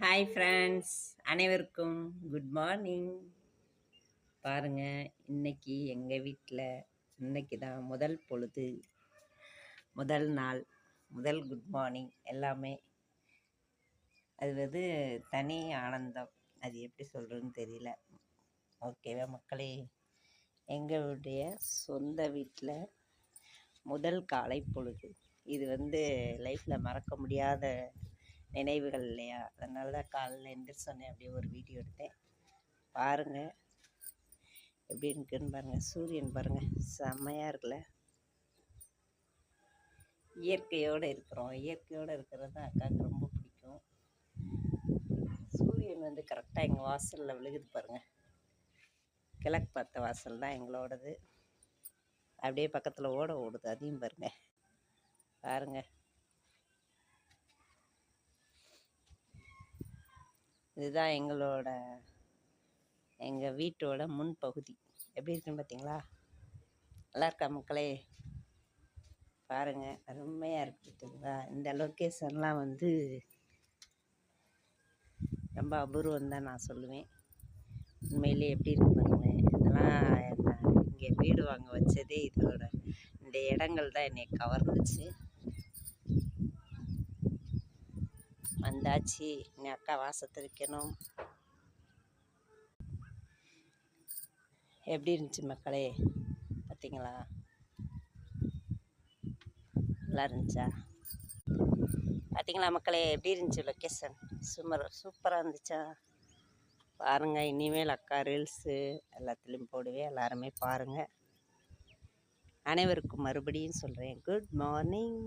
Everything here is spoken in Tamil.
ஹாய் ஃப்ரெண்ட்ஸ் அனைவருக்கும் குட் மார்னிங் பாருங்கள் இன்னைக்கு எங்கள் வீட்டில் இன்னைக்கு தான் முதல் பொழுது. முதல் நாள். முதல் குட் மார்னிங் எல்லாமே. அது வந்து தனி ஆனந்தம். அது எப்படி சொல்கிறதுன்னு தெரியல. ஓகேவா மக்களே? எங்களுடைய சொந்த வீட்டில் முதல் காலை பொழுது. இது வந்து லைஃப்பில் மறக்க முடியாத நினைவுகள் இல்லையா? அதனால தான் காலையில் எந்திரிச்சோன்னே அப்படியே ஒரு வீடியோ எடுத்தேன். பாருங்கள் எப்படி இருக்குன்னு பாருங்கள் சூரியன் பாருங்கள் செம்மையாக இருக்குல்ல? இயற்கையோடு இருக்கிறோம். இயற்கையோடு இருக்கிறது தான் அக்காவுக்கு ரொம்ப பிடிக்கும். சூரியன் வந்து கரெக்டாக எங்கள் வாசலில் விழுகுது பாருங்கள் கிழக்கு பார்த்த வாசல் தான் எங்களோடது. அப்படியே பக்கத்தில் ஓட ஓடுது. அதையும் பாருங்கள் பாருங்கள் இதுதான் எங்களோட எங்கள் வீட்டோட முன்பகுதி எப்படி இருக்குன்னு பார்த்தீங்களா நல்லா இருக்கா மக்களே? பாருங்கள் அருமையாக இருக்கு பார்த்தீங்களா இந்த லொக்கேஷன்லாம் வந்து ரொம்ப அபூர்வம் தான் நான் சொல்லுவேன். உண்மையிலே எப்படி இருக்கு பாருங்க இதெல்லாம் இங்கே வீடு வாங்க வச்சதே இதோட இந்த இடங்கள் தான் என்னை கவர்ந்துச்சு. வந்தாச்சு. என் அக்கா வாசத்தை வைக்கணும். எப்படி இருந்துச்சு மக்களே? பார்த்தீங்களா நல்லா இருந்துச்சா? பார்த்தீங்களா மக்களே? எப்படி இருந்துச்சு லொக்கேஷன் சுமர் சூப்பராக இருந்துச்சா? பாருங்கள் இனிமேல் அக்கா ரீல்ஸு எல்லாத்துலேயும் போடுவேன் எல்லாருமே பாருங்கள் அனைவருக்கும் மறுபடியும் சொல்கிறேன் குட் மார்னிங்